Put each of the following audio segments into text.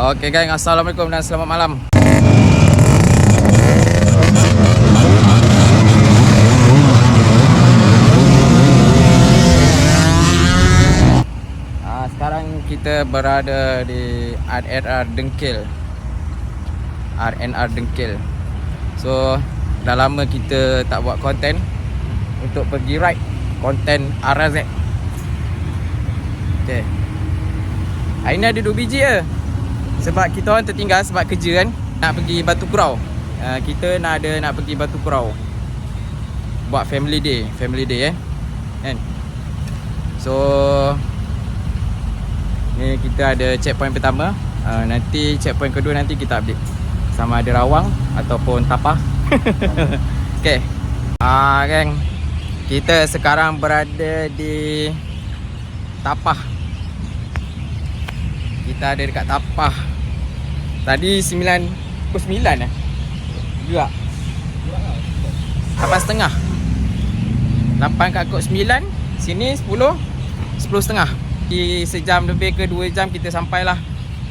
Okey gang, Assalamualaikum dan selamat malam. Ah, sekarang kita berada di RNR Dengkil. RNR Dengkil. So, dah lama kita tak buat konten untuk pergi ride konten RZ. Okay. Hari ni ada 2 biji je. Sebab kita orang tertinggal sebab kerja kan nak pergi Batu Kurau. Uh, kita nak ada nak pergi Batu Kurau. Buat family day, family day eh. Kan? So ni kita ada checkpoint pertama. Uh, nanti checkpoint kedua nanti kita update. Sama ada Rawang ataupun Tapah. okay. Ah uh, geng. Kita sekarang berada di Tapah. Kita ada dekat Tapah. Tadi 9 pukul 9 eh. Gerak. 8 setengah. 8 kat kod 9, sini 10, 10 setengah. Di sejam lebih ke 2 jam kita sampailah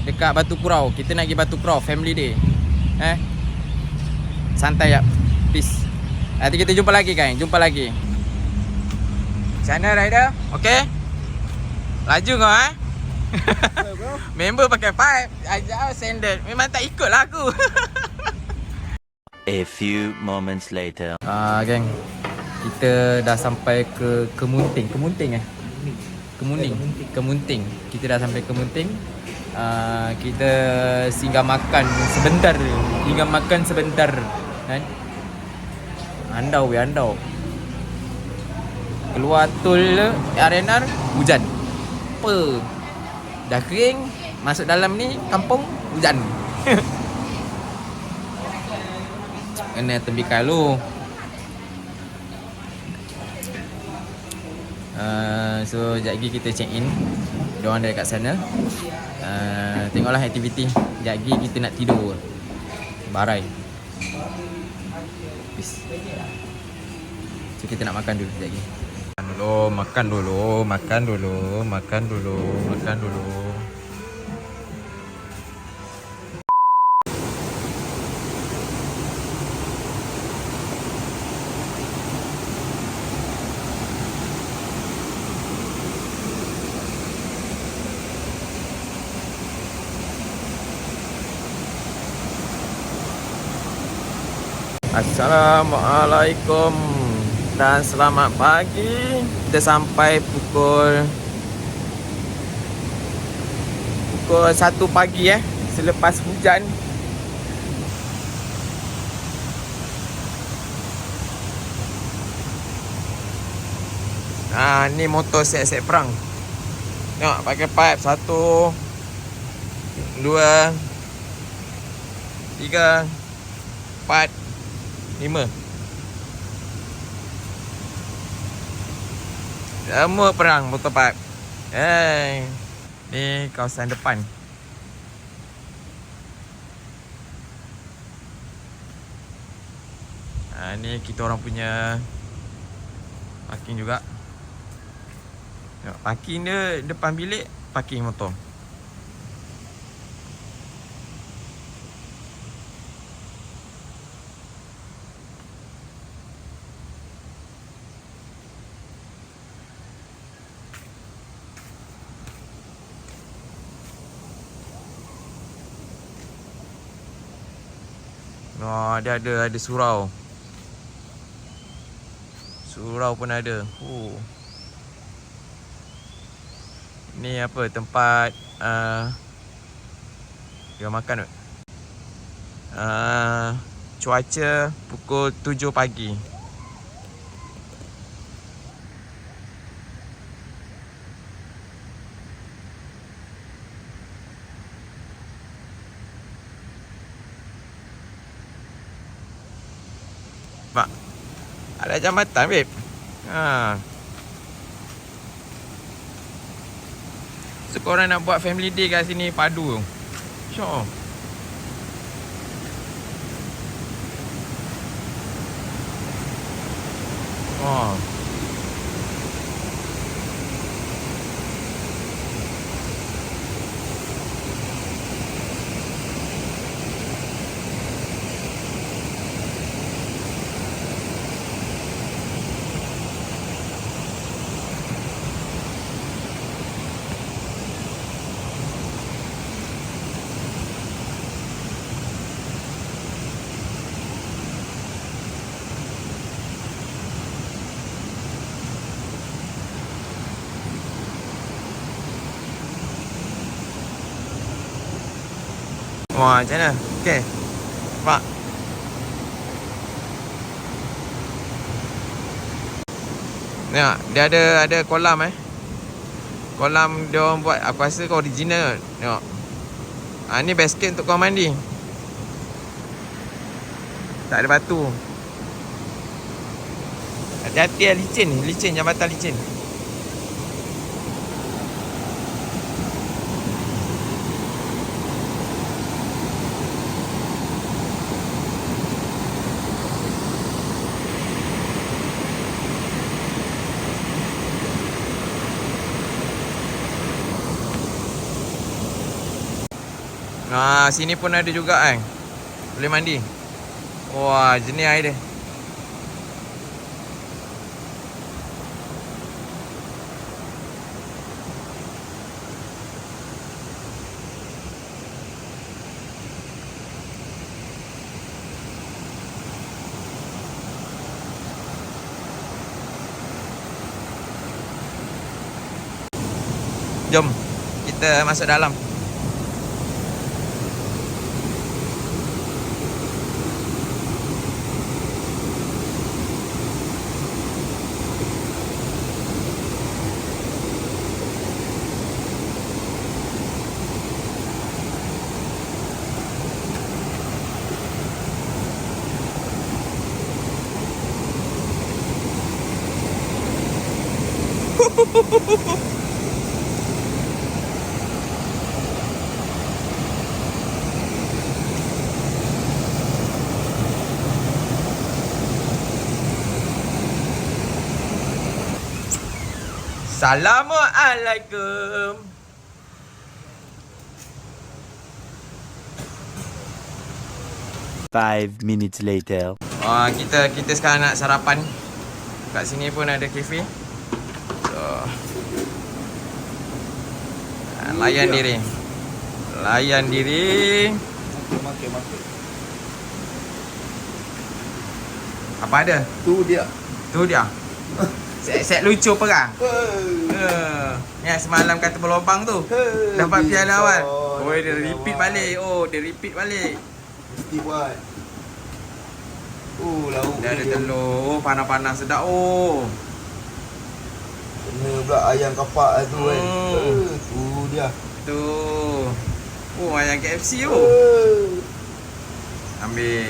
dekat Batu Kurau. Kita nak pergi Batu Kurau family day. Eh. Santai ya. Peace. Nanti kita jumpa lagi kan. Jumpa lagi. Macam mana rider? Okay? Laju kau eh? Member pakai pipe Ajak standard Memang tak ikut lah aku. A few moments later. Ah, geng. Kita dah sampai ke Kemunting. Kemunting eh? Kemuning. Kemunting. Kita dah sampai Kemunting. Uh, Kita singgah makan sebentar. Singgah makan sebentar. Kan? Andau we andau. Keluar tol RNR Hujan. Apa Dah kering Masuk dalam ni Kampung Hujan. Kena tembikal lu Uh, so sekejap lagi kita check in. Diorang dah dekat sana. Uh, Tengoklah aktiviti. Sekejap lagi kita nak tidur. Barai. Peace. So kita nak makan dulu sekejap lagi dulu, makan dulu, makan dulu, makan dulu, makan dulu. Assalamualaikum dan selamat pagi. Kita sampai pukul pukul 1 pagi eh selepas hujan. Ah ni motor set-set perang. Tengok pakai pipe satu dua tiga empat Lima Semua perang motor park Hey Ni kawasan depan. Ha, Ni kita orang punya Parking juga. Parking dia depan bilik Parking motor Oh, dia ada ada surau. Surau pun ada. Oh. Ni apa tempat uh, dia makan. Uh, cuaca pukul 7 pagi. Ada jambatan, babe. Ha. So korang nak buat family day kat sini padu tu. Syok. Oh. Wah, macam mana? Okey. Pak. Tengok, dia ada ada kolam eh. Kolam dia orang buat aku rasa kau original. Tengok. Ah ni basket untuk kau mandi. Tak ada batu. Hati-hati lah licin licin jambatan licin. Sini pun ada juga kan. Boleh mandi. Wah, jenis air dia. Jom kita masuk dalam. Assalamualaikum. Five minutes later. Ah, kita kita sekarang nak sarapan. Kat sini pun ada kafe. So, ah, layan diri. Layan diri. Makan makan. Apa ada? Tu dia. Tu dia. Set-set lucu perang. Uh, yang semalam kata berlobang tu. Dapat piala awal. Bison. Oh, dia repeat balik. Oh, dia repeat balik. Mesti buat. Oh, lauk Dia ada telur. Oh, panas-panas sedap. Oh. Kena pula ayam kapak tu kan. Hmm. Eh, Tu dia. Tu. Oh, ayam KFC tu. Eh. Ambil.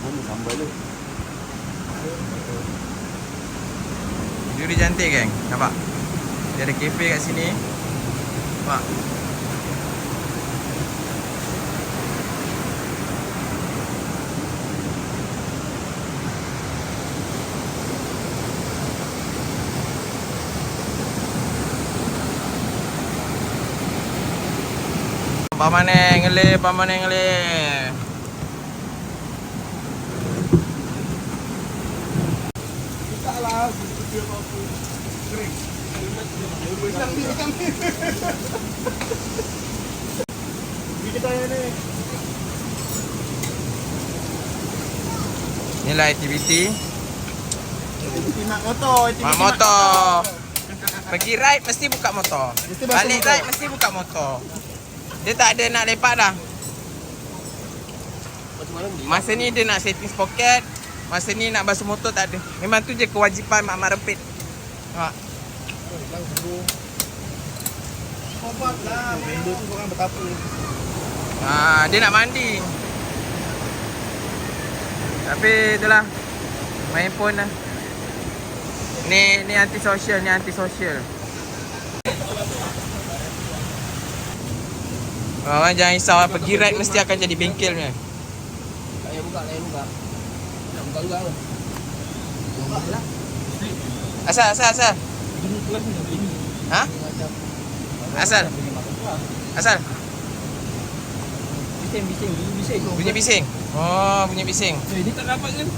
Mana sambal tu? Dia cantik kan? Nampak? Dia ada kafe kat sini. Nampak? Pamaneng ngele, pamaneng ngele. Tak lah. Dia apa-apa. Kering. Hilang hilang ni. Ni kita yang ni. Inilah aktiviti. Nak motor. Mak motor. Pergi ride mesti buka motor. Mesti Balik motor. ride mesti buka motor. Dia tak ada nak lepak dah. Macam mana ni? Masa ni dia nak setting pocket. Masa ni nak basuh motor tak ada. Memang tu je kewajipan mak-mak rempit. Ha. Kompak lah. Member tu orang betapa. ha, dia nak mandi. Tapi itulah. Main phone lah. Ni ni anti sosial, ni anti sosial. Orang jangan risau pergi ride mesti akan jadi bengkel punya. Tak payah buka, payah buka. Buka juga ke? Buka lah. Asal asal asal. Ha? Asal. Asal. Bising, bising, bunyi bising. Bunyi bising. Oh, bunyi bising. Eh, ni tak dapat kan?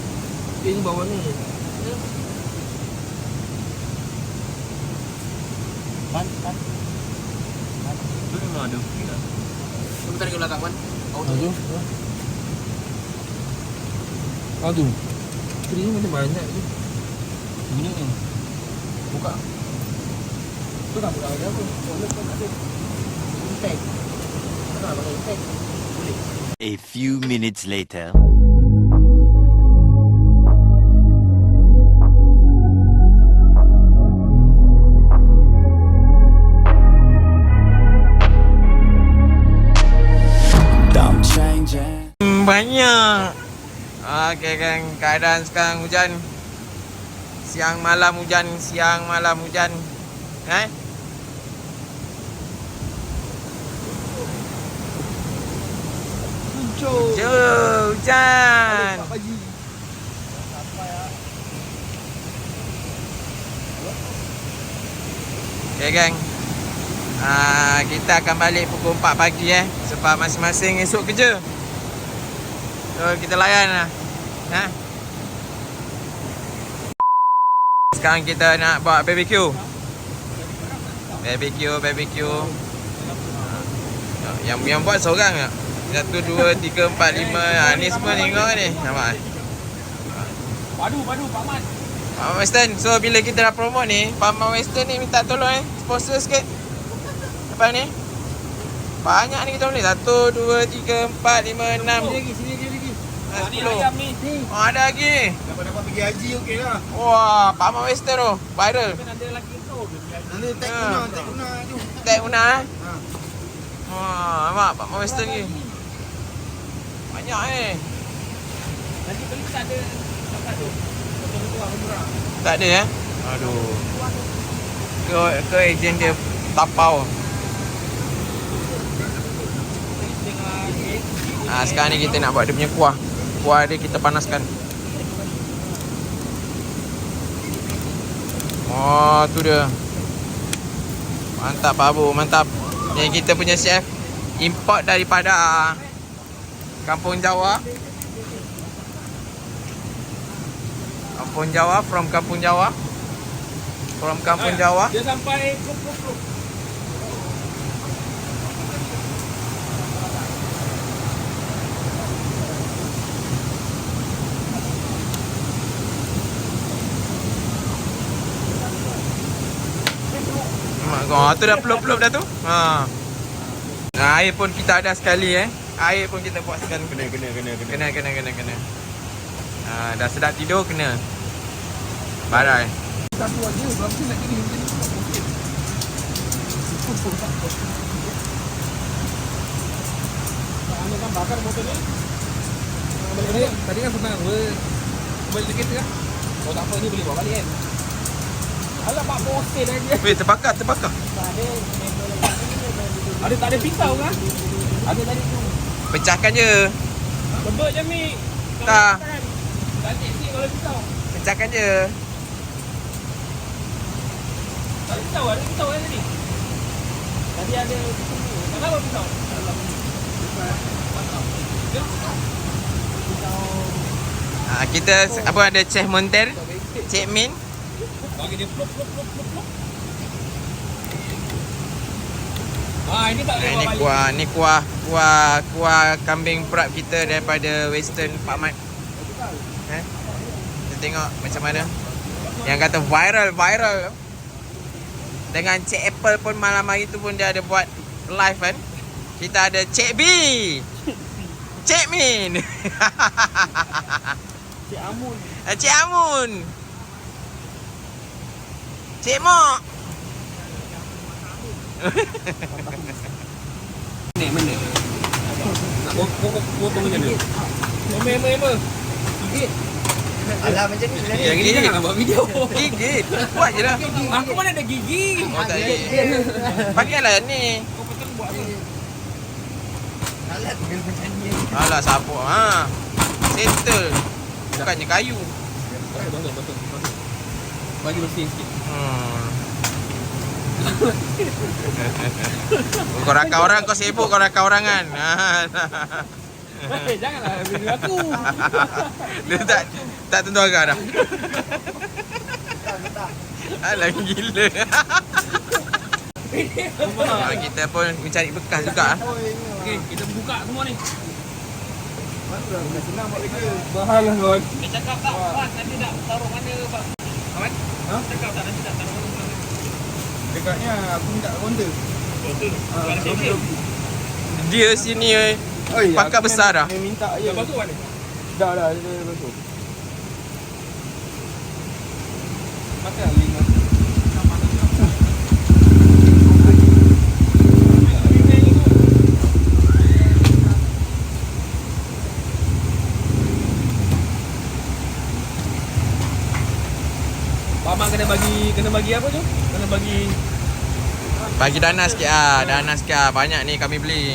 Eh, ni bawah ni. Pan, pan. Tu memang ada. Tu tarik ke belakang, Pan. Kau tu. Ah tu. Kering ni macam banyak tu. Ini ni. Buka. Tu tak buka lagi apa? Boleh kau tak ada. Tag. A few minutes later. I'm changing. Hmm, Banyak Okay kan Keadaan sekarang hujan. Siang malam hujan Siang malam hujan. Eh? Jom hujan. Okay geng. Ah, kita akan balik pukul 4 pagi eh. Sebab masing-masing esok kerja. So kita layan lah. Ha? Sekarang kita nak buat BBQ. BBQ, BBQ. Ah, Yang yang buat seorang tak? Satu, dua, tiga, empat, lima. Ha, ni semua tengok ni. Nampak? Padu, padu, Pak Mat. Mama Western. So bila kita dah promote ni, Mama Western ni minta tolong eh. Sponsor sikit. Apa ni? Banyak ni kita boleh. Satu, dua, tiga, empat, lima, enam. lagi, sini lagi lagi. Ni ayam ni. Oh, ada lagi. Dapat-dapat pergi haji okey lah. Wah, Pak Mama Western tu. Viral. Kan ada lelaki tu. Nanti tag Ya. guna, tag guna tu. Tak guna eh. Ha. Wah, nampak Pak Mama Western ni. Banyak eh. Nanti beli tak ada. Betul tu. Tak ada eh. Aduh. Ke, ke ejen dia tapau. Ah, sekarang ni kita nak buat dia punya kuah. Kuah dia kita panaskan. Oh, tu dia. Mantap Pak Abu, mantap. Yang kita punya chef import daripada Kampung Jawa. Kampung Jawa from Kampung Jawa. From Kampung Jawa. Dia sampai krup. Kau tu dah pelup-pelup dah tu. Ha. Nah, air pun kita ada sekali eh. Air pun kita buat sekali. Kena, kena, kena, kena. Kena kena kena kena. Ha, dah sedap tidur kena. Barai. Satu. Berapa nak jadi macam ni? Anda kan bakar motor ni. Tadi, tadi kan pernah ber, balik dekat tu kan? Oh tak apa ni boleh bawa balik kan? Alah pak posen aja. Weh, terbakar, terbakar. Ada tak ada pisau kan? Ada tadi tu. Pecahkan je. Tebak je mi. Tak. Cantik sikit kalau pisau. Pecahkan je. Tak ada pisau, ada pisau kan tadi? Tadi ada Tak tahu pisau. Ha, kita apa ada Chef Monter, Cik Min. Bagi dia plop plop plop plop plop. Ah ini tak boleh ini balik. kuah, ni kuah, kuah, kuah kambing perap kita daripada Western Pak Mat. Eh? Kita tengok macam mana. Yang kata viral, viral. Dengan Cik Apple pun malam hari tu pun dia ada buat live kan. Kita ada Cik B. Cik Min. Cik Amun. Eh, Cik Amun. Cik Mok. Ni mana? Nak potong macam mana? Eme eme eme. Gigit. Alah macam ni. lah ni. Ya, Gigit gigit. jangan buat video. Gigit. Buat je lah. Aku mana ada gigi. Oh, tak ada. Pakailah ni. Kau potong buat apa? Alat dengan macam ni. Alah sabuk ha. Settle. Bukannya kayu. Betul betul betul. betul. Bagi bersih sikit. Hmm. kau rakau orang kau sibuk kau rakau orang kan. Ha. Eh janganlah video aku. Dia tak tak tentu agak dah. Alah gila. ha, kita pun mencari bekas juga ah. Okey, kita buka semua ni. Dah senang buat kerja. Mahal lah kawan. Dia cakap tak, Pak, nanti nak taruh mana, Pak? Kawan? Ha? Cakap tak, nanti taruh mana? Dekatnya aku minta counter. Okey, okey. okey. Dia sini oi. Oi, Pakat besar dah. main minta je. Dah basuh kan ni? Dah dah, dia dah basuh. Makan lima. Paman kena bagi kena bagi apa tu? Kena bagi Bagi dana sikit ah, dana sikit ah. Banyak ni kami beli.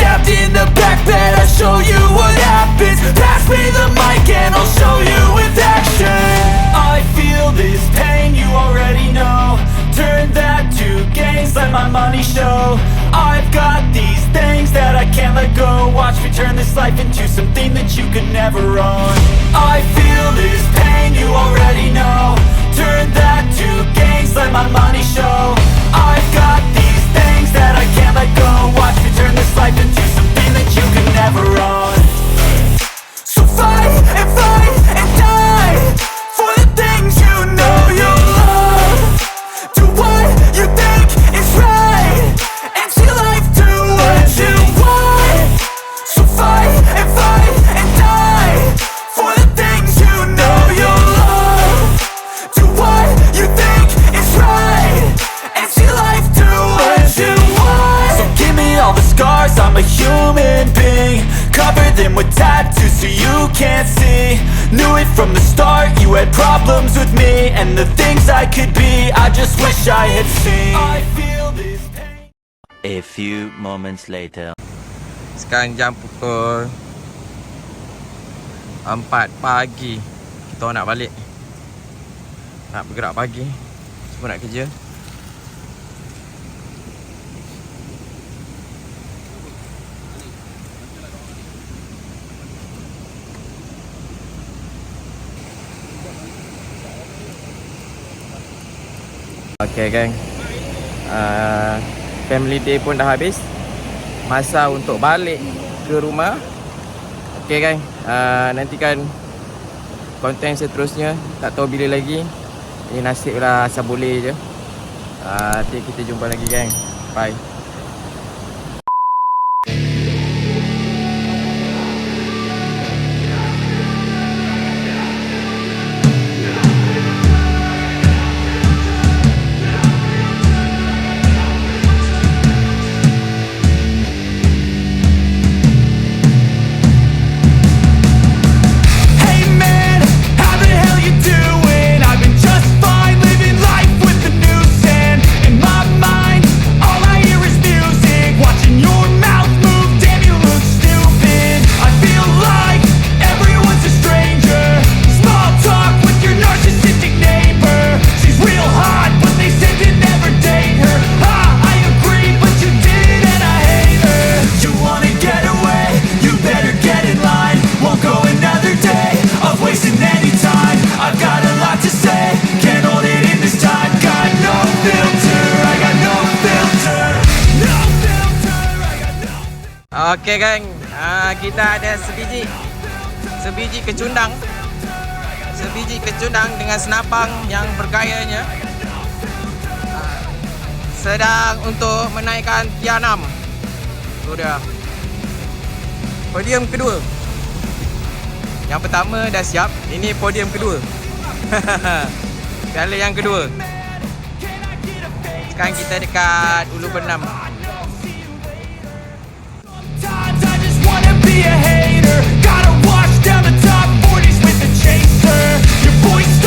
could never own I feel this pain, you already know. Turn that to gains, let my money show the things I could be, I just wish I had seen. I feel this pain. A few moments later. Sekarang jam pukul 4 pagi. Kita nak balik. Nak bergerak pagi. Semua nak kerja Okay gang uh, Family day pun dah habis. Masa untuk balik ke rumah. Okay gang uh, Nantikan Konten seterusnya. Tak tahu bila lagi. Ini nasib lah asal boleh je. Uh, Nanti kita jumpa lagi gang Bye Okay gang uh, Kita ada sebiji. Sebiji kecundang. Sebiji kecundang dengan senapang yang bergayanya. Ah, Sedang untuk menaikkan Tianam Itu dia. Podium kedua. Yang pertama dah siap. Ini podium kedua. Piala yang kedua. Sekarang kita dekat Ulu Bernam a hater. Gotta wash down the top 40s with a chaser. Your voice